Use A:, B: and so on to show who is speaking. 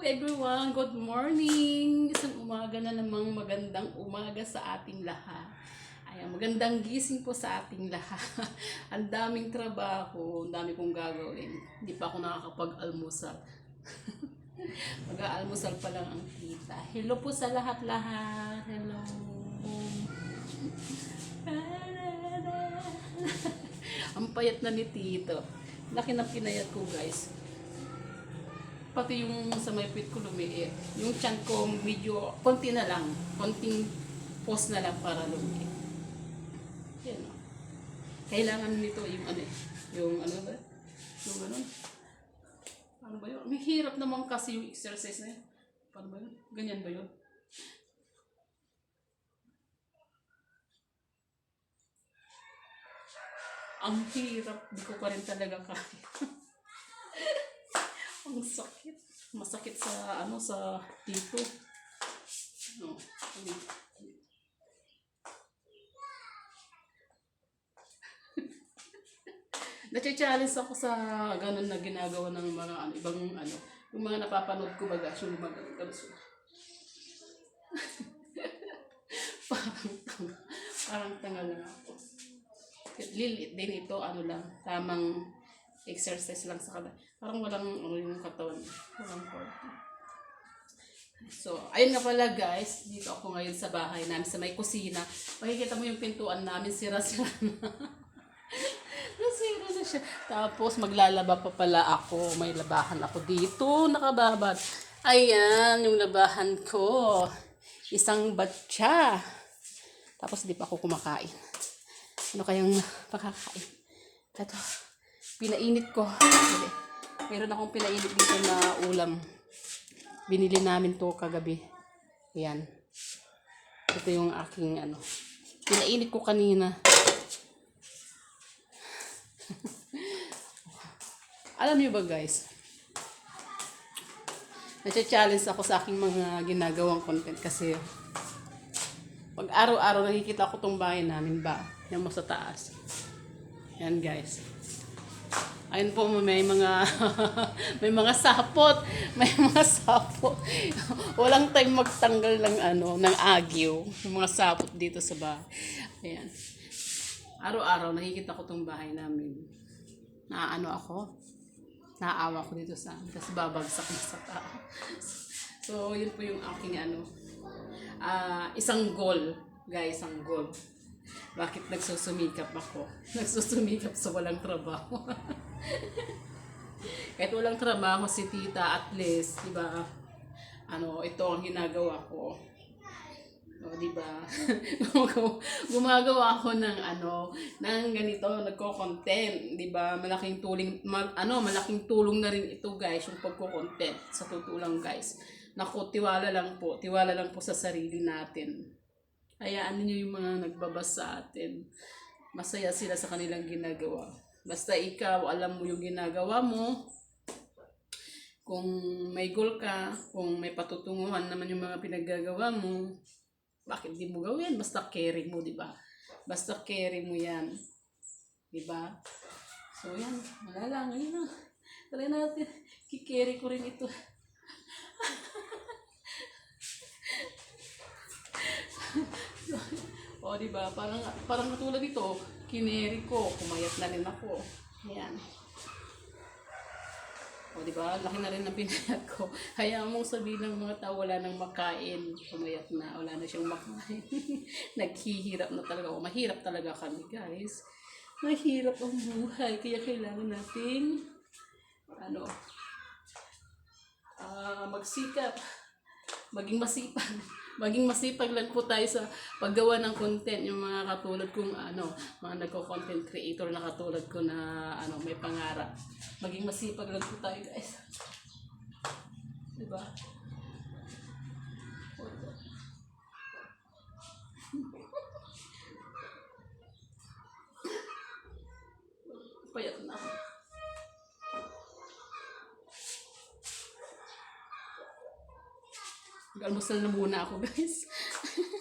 A: everyone! Good morning! Isang umaga na namang magandang umaga sa ating lahat. Ayan, magandang gising po sa ating lahat. ang daming trabaho, ang dami kong gagawin. Hindi pa ako nakakapag-almusal. Mag-aalmusal pa lang ang tita. Hello po sa lahat-lahat. Hello. ang payat na ni Tito. Laki ng pinayat ko guys pati yung sa may pit ko lumiit. Yung chan ko medyo, konti na lang. Konting pause na lang para lumiit. Yan o. Kailangan nito yung ano eh. Yung ano ba? Yung ano? Ano ba yun? May hirap naman kasi yung exercise na yun. Paano ba yun? Ganyan ba yun? Ang hirap. Di ko pa rin talaga kaya. Ang sakit. Masakit sa ano sa dito. No. Nache-challenge ako sa ganun na ginagawa ng mga ano, ibang ano, yung mga napapanood ko baga, yung mga ganun, parang tanga, parang tanga lang ako. Lilit din ito, ano lang, tamang exercise lang sa kada. Parang walang ano yung katawan. Walang cord. So, ayun nga pala guys, dito ako ngayon sa bahay namin sa may kusina. Makikita mo yung pintuan namin, sira-sira na. Nasira na siya. Tapos maglalaba pa pala ako. May labahan ako dito, nakababad. Ayan, yung labahan ko. Isang batya. Tapos di pa ako kumakain. Ano kayang pakakain? Ito, pinainit ko. Meron akong pinainit dito na ulam. Binili namin to kagabi. Ayan. Ito yung aking ano. Pinainit ko kanina. Alam niyo ba guys? Nacha-challenge ako sa aking mga ginagawang content kasi pag araw-araw nakikita ko tong bahay namin ba, yung mo sa taas. Yan guys. Ayun po may mga may mga sapot, may mga sapot. Walang time magtanggal ng ano, ng agyo, yung mga sapot dito sa bahay. Ayan. Araw-araw nakikita ko tong bahay namin. Naano ako? Naawa ko dito sa kasi babagsak na sa tao. So, yun po yung aking ano, ah isang goal, guys, isang goal. Bakit nagsusumikap ako? Nagsusumikap sa walang trabaho. Kahit walang trabaho si tita, at least, di ba, ano, ito ang ginagawa ko. O, di ba? Gumagawa ako ng ano, ng ganito, nagko-content, di ba? Malaking tuling, ma- ano, malaking tulong na rin ito, guys, yung pagko-content. Sa totoo guys. Naku, tiwala lang po. Tiwala lang po sa sarili natin. Hayaan niyo yung mga nagbabas sa atin. Masaya sila sa kanilang ginagawa. Basta ikaw, alam mo yung ginagawa mo, kung may goal ka, kung may patutunguhan naman yung mga pinaggagawa mo, bakit di mo gawin? Basta carry mo, di ba? Basta carry mo yan. Di ba? So, yan. Wala lang. Ayun na. Try natin. Kikerry ko rin ito. O, di ba? Parang, parang katulad ito. Kineri ko. Kumayat na rin ako. Ayan. O, di ba? Laki na rin ang pinayat ko. Hayaan mong sabihin ng mga tao, wala nang makain. Pumayat na, wala na siyang makain. Naghihirap na talaga. O, mahirap talaga kami, guys. Mahirap ang buhay. Kaya kailangan nating, ano, ah magsikap. Maging masipag. Maging masipag lang po tayo sa paggawa ng content. Yung mga katulad kong, ano, mga nagko-content creator na katulad ko na, ano, may pangarap. Maging masipag lang po tayo, guys. Diba? Payat Mag-almusal na muna ako, guys.